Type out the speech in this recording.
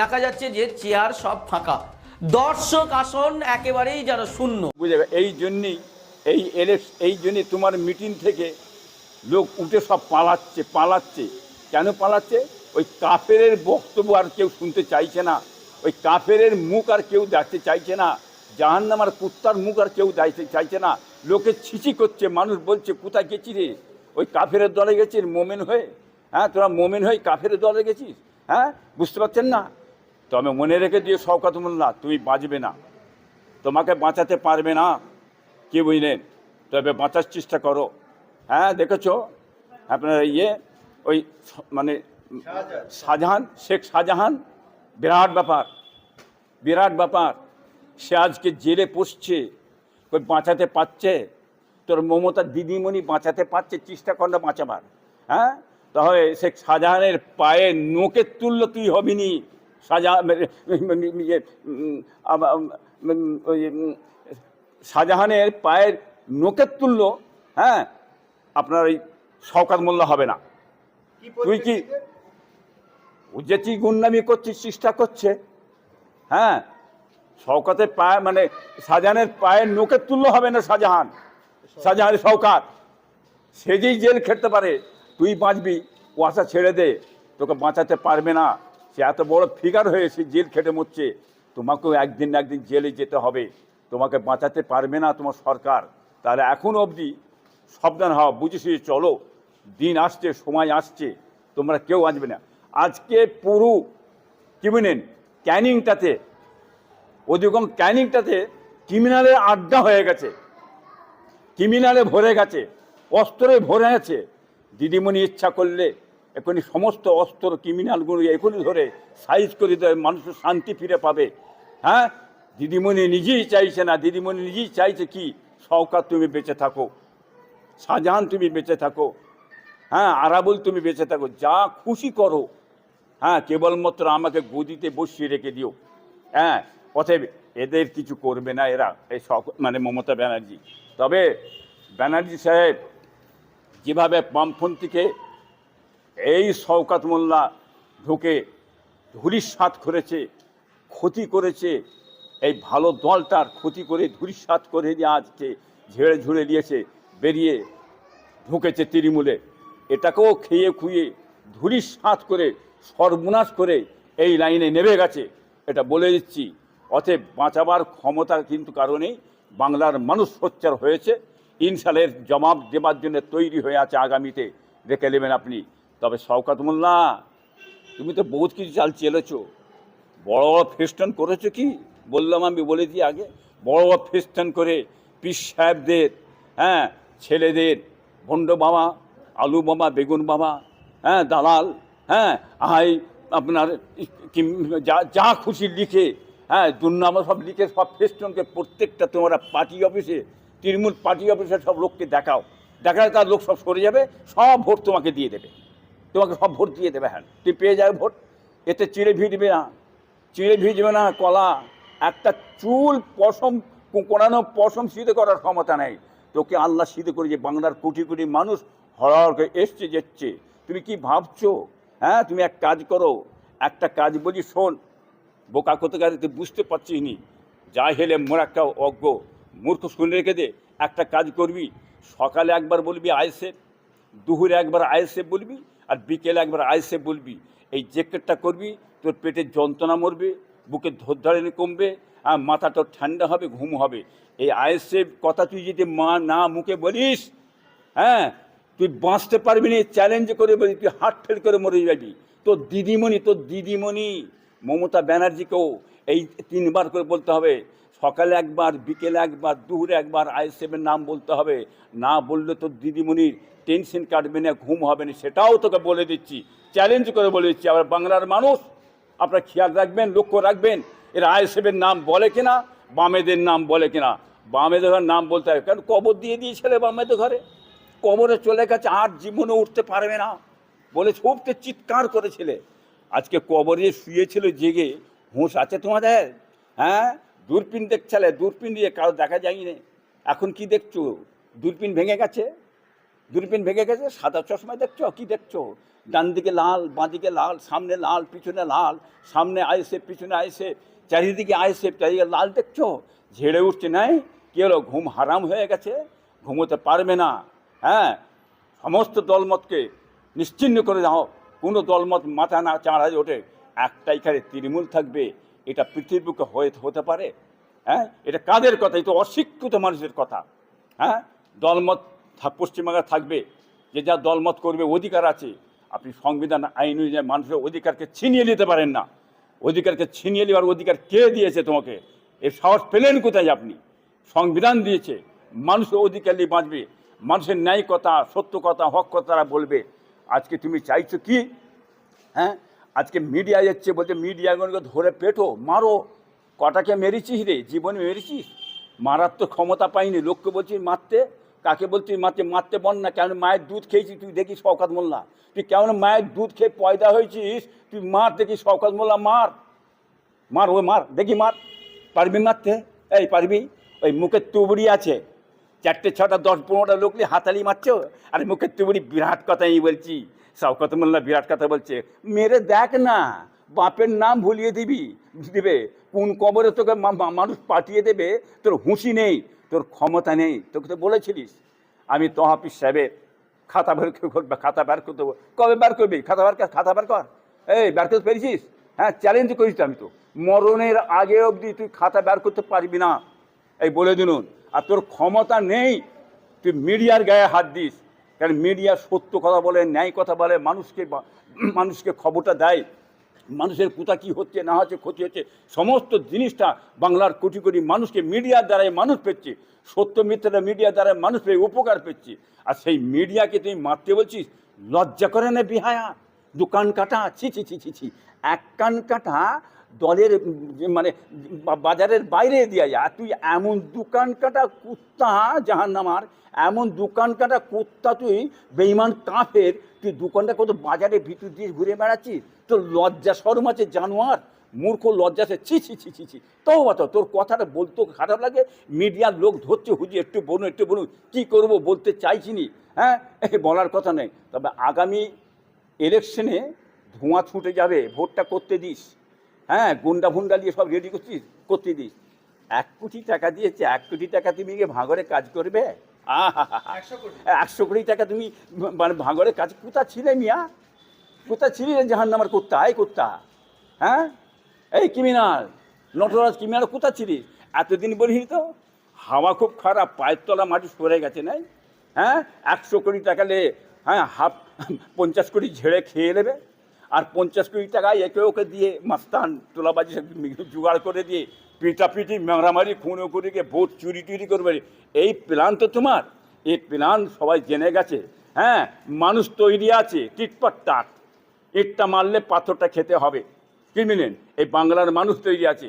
দেখা যাচ্ছে যে চেয়ার সব ফাঁকা। দর্শক আসন একেবারেই যেন শূন্য। বুঝে এই জন্যেই, এই এলেক এই জন্যে তোমার মিটিং থেকে লোক উঠে সব পালাচ্ছে পালাচ্ছে। কেন পালাচ্ছে? ওই কাফেরের বক্তব্য আর কেউ শুনতে চাইছে না। ওই কাফেরের মুখ আর কেউ দেখতে চাইছে না। জাহান্নামার কুত্তার মুখ আর কেউ দেখতে চাইছে না। লোকে ছিচি করছে, মানুষ বলছে, কোথায় গেছি রে? ওই কাফের দলে গেছিস মোমেন হয়ে? হ্যাঁ তোরা মোমেন হয়ে কাফের দলে গেছিস? হ্যাঁ বুঝতে পারছেন না? তবে মনে রেখে দিয়ে মোল্লা তুমি বাঁচবে না। তোমাকে বাঁচাতে পারবে না। কি বুঝলেন? তবে বাঁচার চেষ্টা করো। হ্যাঁ দেখেছ? আপনার ইয়ে ওই মানে শাহজাহান, শেখ শাহজাহান, বিরাট ব্যাপার বিরাট ব্যাপার। সে আজকে জেলে পড়ছে ওই বাঁচাতে পারছে? তোর মমতার দিদিমণি বাঁচাতে পারছে, চেষ্টা কর না বাঁচাবার। হ্যাঁ? তাহলে শেখ শাহজাহানের পায়ে নোকে তুললো তুই হবিনি শাহজাহান ইয়ে, ওই, শাহজাহানের পায়ের নোকের তুল্য হ্যাঁ? আপনার ওই শওকাত মোল্লা হবে না। তুই কি ও যে তুই গুন্ডামি করছিস চেষ্টা করছে হ্যাঁ? শওকাতের পায়ে মানে শাহজাহানের পায়ের নোকের তুল্য হবে না শাহজাহান। শাহজাহানের শওকাত। সে যেই জেল খেটতে পারে তুই বাঁচবি ও আশা ছেড়ে দে তোকে বাঁচাতে পারবে না। সে এত বড় ফিগার হয়ে সে জেল খেটে মরছে। তোমাকেও একদিন না একদিন জেলে যেতে হবে। তোমাকে বাঁচাতে পারবে না তোমার সরকার। তাহলে এখন অবধি সাবধান হওয়া বুঝে সুঝে চলো, দিন আসছে, সময় আসছে। তোমরা কেউ আসবে না। আজকে পুরো, কি বলেন ক্যানিংটাতে, অধিকম ক্যানিংটাতে ক্রিমিনালের আড্ডা হয়ে গেছে। ক্রিমিনালে ভরে গেছে, অস্ত্রে ভরে গেছে দিদিমণি ইচ্ছা করলে এখনই সমস্ত অস্ত্র ক্রিমিনালগুলো এখনই ধরে সাইজ করে দেয়, মানুষের শান্তি ফিরে পাবে। হ্যাঁ? দিদিমণি নিজেই চাইছে না, দিদিমণি নিজেই চাইছে কি? সৌকাত তুমি বেঁচে থাকো, শাহজাহান তুমি বেঁচে থাকো হ্যাঁ? আরাবুল তুমি বেঁচে থাকো, যা খুশি করো। হ্যাঁ? কেবলমাত্র আমাকে গদিতে বসিয়ে রেখে দিও। হ্যাঁ? অতএব এদের কিছু করবে না এরা, এই শক- মানে মমতা ব্যানার্জি। তবে ব্যানার্জি সাহেব, যেভাবে বামপন্থীকে এই শওকাত মোল্লা ঢুকে ধুলিস্বাত করেছে, ক্ষতি করেছে। এই ভালো দলটার ক্ষতি করে ধুলিস্বাত করে দিয়ে আজকে ঝেড়ে ঝুড়ে দিয়েছে বেরিয়ে ঢুকেছে তৃণমূলে। এটাকেও খেয়ে খুয়ে ধুলিস্বাত করে, সর্বনাশ করে এই লাইনে নেমে গেছে, এটা বলে দিচ্ছি। অতএব বাঁচাবার ক্ষমতা কিন্তু কারণেই বাংলার মানুষ সোচ্চার হয়েছে ইনশালের জবাব দেবার জন্য তৈরি হয়ে আছে আগামীতে। দেখে নেবেন আপনি। তবে শওকাত মোল্লা, তুমি তো বহুত কিছু চাল চেলেছো। বড় বড় ফেস্টন করেছ কি? বললাম আমি বলেছি আগে। বড় বড় ফেস্টন করে পিস সাহেবদের হ্যাঁ ছেলেদের, ভণ্ড বাবা আলু বাবা বেগুন বাবা হ্যাঁ দালাল হ্যাঁ আই আপনার যা যা খুশি লিখে হ্যাঁ দুর্নামা সব লিখে সব ফেস্টনকে প্রত্যেকটা তোমরা পার্টি অফিসে, তৃণমূল পার্টি অফিসে সব লোককে দেখাও। দেখালে তার লোক সব সরে যাবে, সব ভোট তোমাকে দিয়ে দেবে। তোমাকে সব ভোট দিয়ে দেবে হ্যাঁ। তুই পেয়ে যাবে ভোট। এতে চিড়ে ভিজবে না। চিড়ে ভিজবে না কলা। একটা চুল পশম, কোঁকড়ানো পশম সিধে করার ক্ষমতা নেই। তোকে আল্লাহ সিধে করে যে বাংলার কোটি কোটি মানুষ হড় করে এসছে, যাচ্ছে। তুমি কি ভাবছ? হ্যাঁ তুমি এক কাজ করো। একটা কাজ বলি, শোন, বোকা কোথাকার তুই বুঝতে পারছিস নি? যা হেলে মোর একটা অজ্ঞ। মূর্খ শুনে রেখে দে, একটা কাজ করবি। সকালে একবার বলবি আইসেফ দুপুরে একবার আইসেফ বলবি। আর বিকেলে একবার আইসেফ বলবি, এই জ্যাকেটটা করবি, তোর পেটের যন্ত্রণা মরবে বুকের ধরধারিনি কমবে, আর মাথা তোর ঠান্ডা হবে, ঘুম হবে। এই আইসেফ কথা তুই যদি মা না মুখে বলিস হ্যাঁ তুই বাঁচতে পারবি না চ্যালেঞ্জ করে বলি, তুই হার্ট ফেল করে মরে যাবি। তোর দিদিমণি তোর দিদিমণি, মমতা ব্যানার্জিকেও এই তিনবার করে বলতে হবে সকালে একবার, বিকেলে একবার, দুপুরে একবার আইএসএফের নাম বলতে হবে। না বললে তো দিদিমণির টেনশন কাটবে না, ঘুম হবে না, সেটাও তোকে বলে দিচ্ছি। চ্যালেঞ্জ করে বলে দিচ্ছি আবার বাংলার মানুষ। আপনার খেয়াল রাখবেন, লক্ষ্য রাখবেন, এরা আইএসএফের নাম বলে কিনা, বামেদের নাম বলে কিনা। বামেদের ঘরের নাম বলতে হবে, কারণ কবর দিয়ে দিয়েছিলে বামেদের ঘরে। কবরে চলে গেছে, আর জীবনে উঠতে পারবে না। বলে সবতে চিৎকার করেছিলে। আজকে কবরে শুয়েছিল জেগে, হুঁশ আছে তোমাদের? হ্যাঁ? দূরপিন দেখছালে দূরপিন দিয়ে কারও দেখা যায়নি না এখন কি দেখছ? দূরপিন ভেঙে গেছে? দূরপিন ভেঙে গেছে? সাদা চশমা দেখছ? কি দেখছ? ডান দিকে লাল বাঁদিকে লাল, সামনে লাল, পিছনে লাল, সামনে আইসে পিছনে আইসে চারিদিকে আইসে চারিদিকে লাল দেখছ? ঝেড়ে উঠছে নাই? কি হলো? ঘুম হারাম হয়ে গেছে? ঘুমোতে পারবে না। হ্যাঁ? সমস্ত দলমতকে নিশ্চিন্ন করে দাও। কোনো দলমত মাথা না চাড়ায় ওঠে। একটাই খালি তৃণমূল থাকবে। এটা পৃথিবীর বুকে হয়ে হতে পারে হ্যাঁ? এটা কাদের কথা? এটা অশিক্ষিত মানুষের কথা হ্যাঁ? দলমত পশ্চিমবাংলা থাকবে, যে যা দলমত করবে অধিকার আছে। আপনি সংবিধান, আইন অনুযায়ী মানুষের অধিকারকে ছিনিয়ে নিতে পারেন না। অধিকারকে ছিনিয়ে নেওয়ার অধিকার কে দিয়েছে তোমাকে? এর সাহস পেলেন কোথায় আপনি? সংবিধান দিয়েছে, মানুষের অধিকার নিয়ে বাঁচবে, মানুষের ন্যায় কথা সত্য কথা হক কথা তারা বলবে। আজকে তুমি চাইছো কি? হ্যাঁ? আজকে মিডিয়া যাচ্ছে বলছে মিডিয়াগুলোকে ধরে পেটো, মারো। কটাকে মেরেছিস রে? জীবনে মেরেছিস? মারার তো ক্ষমতা পাইনি। লোককে বলছিস মারতে? কাকে বলছিস মারতে মারতে বল না। কেন মায়ের দুধ খেয়েছিস? তুই দেখিস শওকাত মোল্লা। তুই কেমন মায়ের দুধ খেয়ে পয়দা হয়েছিস? তুই মার, দেখিস শওকাত মোল্লা, মার। মার, ওই মার, দেখি মার। পারবি মারতে? এই, পারবি? ওই মুখের তুবড়ি আছে। চারটে, ছটা, দশ, পনেরোটা লোক নিয়ে হাতালি মারছো আরে মুখের তুবড়ি, বিরাট কথাই বলছি। শওকত মোল্লা বিরাট কথা বলছে। মেরে দেখ না, বাপের নাম ভুলিয়ে দিবি, দিবে। কোন কবরে তোকে মানুষ পাঠিয়ে দেবে, তোর হুঁশি নেই, তোর ক্ষমতা নেই। তোকে তো বলেছিলিস, আমি তহাফিস সাহেবের খাতা বের করবে খাতা বের করতে কবে বের করবি? খাতা বের কর, খাতা বের কর। এই, বের করতে পেরেছিস? হ্যাঁ চ্যালেঞ্জ করিস আমি তো। মরণের আগে অবধি তুই খাতা বের করতে পারবি না। এই বলে দিন আর তোর ক্ষমতা নেই, তুই মিডিয়ার গায়ে হাত দিস। কারণ মিডিয়া সত্য কথা বলে, ন্যায় কথা বলে, মানুষকে মানুষকে খবরটা দেয়। মানুষের কোথা কী হচ্ছে, না হচ্ছে, ক্ষতি হচ্ছে, সমস্ত জিনিসটা বাংলার কোটি কোটি মানুষকে মিডিয়ার দ্বারাই মানুষ পেচ্ছে সত্য মিথ্যাটা মিডিয়ার দ্বারা মানুষ পেয়ে উপকার পেচ্ছে আর সেই মিডিয়াকে তুমি মারতে বলছিস, লজ্জা করে না বিহায়া? দোকান কাটা, ছি ছি ছি ছি ছি, এক কান কাটা দলের মানে বাজারের বাইরে দিয়ে যায়। আর তুই এমন দোকান কাটা কুত্তা জাহান নামার এমন দোকান কাটা কুত্তা তুই বেইমান কাফের, তুই দোকানটা কত বাজারে ভিতর দিয়ে ঘুরে বেড়াচ্ছিস? তোর লজ্জা সরম আছে, জানোয়ার? মূর্খ লজ্জা সে ছি ছি ছি ছি ছি। তাও বাতো তোর কথাটা বলতে খারাপ লাগে। মিডিয়ার লোক ধরছে হুজি একটু বলুন একটু বলুন, কী করব বলতে চাইছি নি হ্যাঁ? বলার কথা নেই। তবে আগামী ইলেকশনে ধোঁয়া ছুটে যাবে, ভোটটা করতে দিস। হ্যাঁ গুন্ডা ফুন্ডা দিয়ে সব রেডি করছিস? করতে দিস। এক কোটি টাকা দিয়েছে এক কোটি টাকা তুমি গিয়ে ভাঙরে কাজ করবে? আহা একশো কোটি। টাকা তুমি মানে ভাঙরে কাজ কোথা ছিলে মিয়া? কোথা ছিলি জাহান নামার কুত্তা এই কুত্তা হ্যাঁ? এই ক্রিমিনাল নটরাজ ক্রিমিনাল কোথা ছিলিস এতদিন বলিনি তো? হাওয়া খুব খারাপ পায়ের তলা মাটি সরে গেছে নাই? হ্যাঁ? একশো কোটি টাকা লে হ্যাঁ হাফ পঞ্চাশ কোটি ঝেড়ে খেয়ে নেবে? আর পঞ্চাশ কোটি টাকা একে ওকে দিয়ে মাস্তান, তোলাবাজি জোগাড় করে দিয়ে পিটাপিটি মারামারি খুনো করে ভোট চুরি টুরি করবে। এই প্ল্যান তো তোমার। এই প্ল্যান সবাই জেনে গেছে। হ্যাঁ মানুষ তৈরি আছে, টিটপাট টাট। ইটটা মারলে পাথরটা খেতে হবে। ক্রিমিনেল এই বাংলার মানুষ তৈরি আছে।